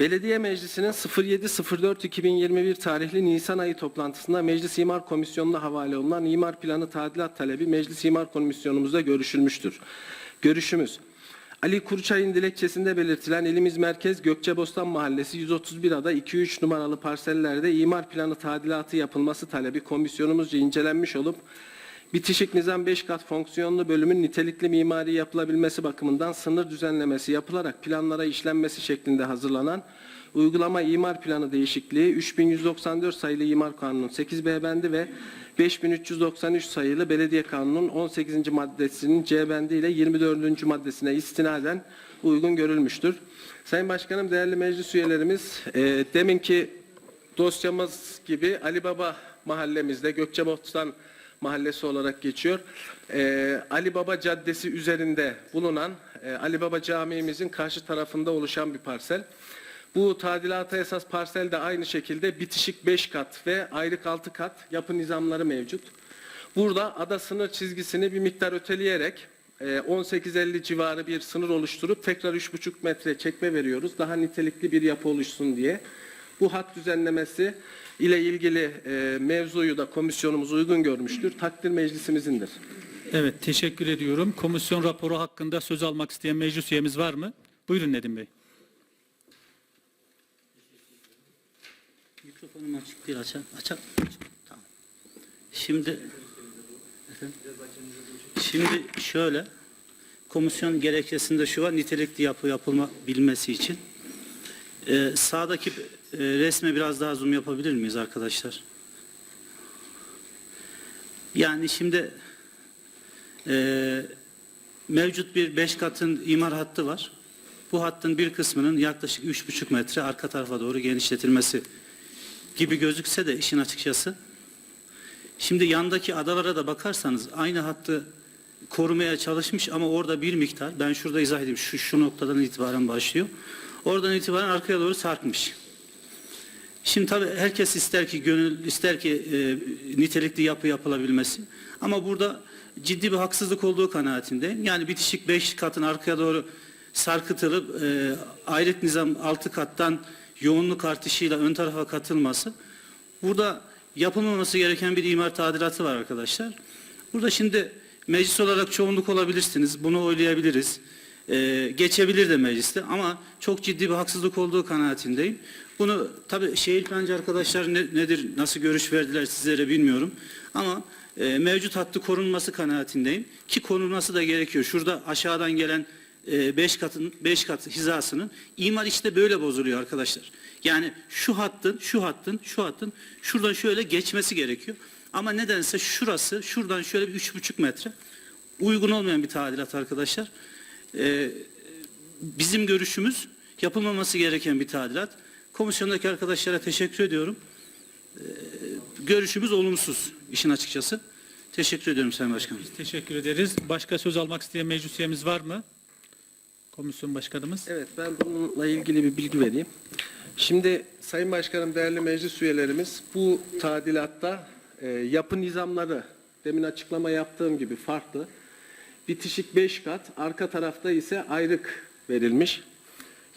Belediye Meclisi'nin 07.04.2021 tarihli Nisan ayı toplantısında Meclis İmar Komisyonu'na havale olunan imar planı tadilat talebi Meclis İmar Komisyonumuzda görüşülmüştür. Görüşümüz Ali Kuruçay'ın dilekçesinde belirtilen ilimiz merkez Gökçebostan Mahallesi 131 ada 2-3 numaralı parsellerde imar planı tadilatı yapılması talebi komisyonumuzca incelenmiş olup Bitişik Nizam 5 kat fonksiyonlu bölümün nitelikli mimari yapılabilmesi bakımından sınır düzenlemesi yapılarak planlara işlenmesi şeklinde hazırlanan uygulama imar planı değişikliği 3194 sayılı imar kanunun 8B bendi ve 5393 sayılı belediye kanunun 18. maddesinin C bendi ile 24. maddesine istinaden uygun görülmüştür. Sayın Başkanım, değerli meclis üyelerimiz, e, deminki dosyamız gibi Ali Baba mahallemizde Gökçebostan mahallesi olarak geçiyor. Ee, Ali Baba Caddesi üzerinde bulunan e, Ali Baba Camii'mizin karşı tarafında oluşan bir parsel. Bu tadilata esas parsel de aynı şekilde bitişik 5 kat ve ayrık 6 kat yapı nizamları mevcut. Burada ada sınır çizgisini bir miktar öteleyerek e, 18.50 civarı bir sınır oluşturup tekrar 3,5 metre çekme veriyoruz. Daha nitelikli bir yapı oluşsun diye. Bu hat düzenlemesi ile ilgili e, mevzuyu da komisyonumuz uygun görmüştür. Takdir meclisimizindir. Evet, teşekkür ediyorum. Komisyon raporu hakkında söz almak isteyen meclis üyemiz var mı? Buyurun Nedim Bey. Mikrofonum açık değil açar. Açar. Tamam. Şimdi efendim? Şimdi şöyle komisyon gerekçesinde şu var nitelikli yapı yapılma bilmesi için. Ee, sağdaki e, resme biraz daha zoom yapabilir miyiz arkadaşlar? Yani şimdi e, mevcut bir beş katın imar hattı var. Bu hattın bir kısmının yaklaşık üç buçuk metre arka tarafa doğru genişletilmesi gibi gözükse de işin açıkçası. Şimdi yandaki adalara da bakarsanız aynı hattı korumaya çalışmış ama orada bir miktar ben şurada izah edeyim şu, şu noktadan itibaren başlıyor. Oradan itibaren arkaya doğru sarkmış. Şimdi tabii herkes ister ki gönül ister ki e, nitelikli yapı yapılabilmesi. Ama burada ciddi bir haksızlık olduğu kanaatindeyim. Yani bitişik 5 katın arkaya doğru sarkıtılıp e, ayrık nizam 6 kattan yoğunluk artışıyla ön tarafa katılması. Burada yapılmaması gereken bir imar tadilatı var arkadaşlar. Burada şimdi meclis olarak çoğunluk olabilirsiniz. Bunu oylayabiliriz. Ee, geçebilir de mecliste ama çok ciddi bir haksızlık olduğu kanaatindeyim. Bunu tabii şehir plancı arkadaşlar ne- nedir, nasıl görüş verdiler sizlere bilmiyorum. Ama e, mevcut hattı korunması kanaatindeyim ki korunması da gerekiyor. Şurada aşağıdan gelen 5 katın 5 kat hizasının imar işte böyle bozuluyor arkadaşlar. Yani şu hattın, şu hattın, şu hattın şuradan şöyle geçmesi gerekiyor. Ama nedense şurası şuradan şöyle bir üç buçuk metre uygun olmayan bir tadilat arkadaşlar. Ee, bizim görüşümüz yapılmaması gereken bir tadilat. Komisyondaki arkadaşlara teşekkür ediyorum. Ee, görüşümüz olumsuz işin açıkçası. Teşekkür ediyorum Sayın Başkanım. Teşekkür ederiz. Başka söz almak isteyen meclis üyemiz var mı? Komisyon başkanımız. Evet ben bununla ilgili bir bilgi vereyim. Şimdi Sayın Başkanım, değerli meclis üyelerimiz bu tadilatta e, yapı nizamları demin açıklama yaptığım gibi farklı. Bitişik 5 kat, arka tarafta ise ayrık verilmiş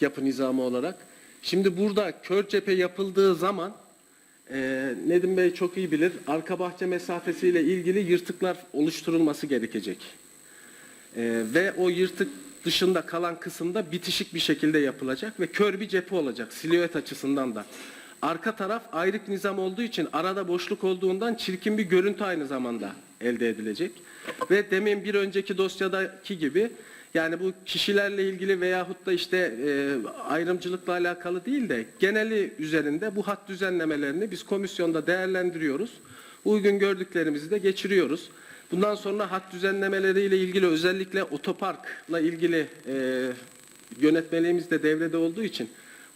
yapı nizamı olarak. Şimdi burada kör cephe yapıldığı zaman e, Nedim Bey çok iyi bilir arka bahçe mesafesiyle ilgili yırtıklar oluşturulması gerekecek. Ee, ve o yırtık dışında kalan kısımda bitişik bir şekilde yapılacak ve kör bir cephe olacak silüet açısından da. Arka taraf ayrık nizam olduğu için arada boşluk olduğundan çirkin bir görüntü aynı zamanda elde edilecek. Ve demin bir önceki dosyadaki gibi yani bu kişilerle ilgili veyahut da işte e, ayrımcılıkla alakalı değil de geneli üzerinde bu hat düzenlemelerini biz komisyonda değerlendiriyoruz. Uygun gördüklerimizi de geçiriyoruz. Bundan sonra hat düzenlemeleriyle ilgili özellikle otoparkla ilgili e, yönetmeliğimiz de devrede olduğu için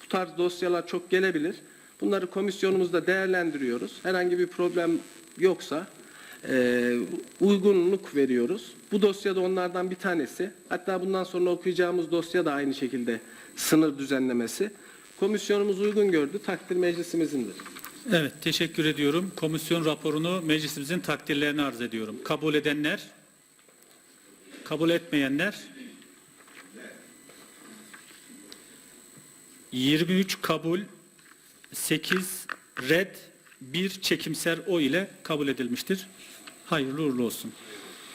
bu tarz dosyalar çok gelebilir. Bunları komisyonumuzda değerlendiriyoruz. Herhangi bir problem yoksa e, uygunluk veriyoruz. Bu dosya da onlardan bir tanesi. Hatta bundan sonra okuyacağımız dosya da aynı şekilde sınır düzenlemesi. Komisyonumuz uygun gördü. Takdir meclisimizindir. Evet, teşekkür ediyorum. Komisyon raporunu meclisimizin takdirlerini arz ediyorum. Kabul edenler, kabul etmeyenler 23 kabul, 8 red, 1 çekimser o ile kabul edilmiştir. Hayırlı uğurlu olsun.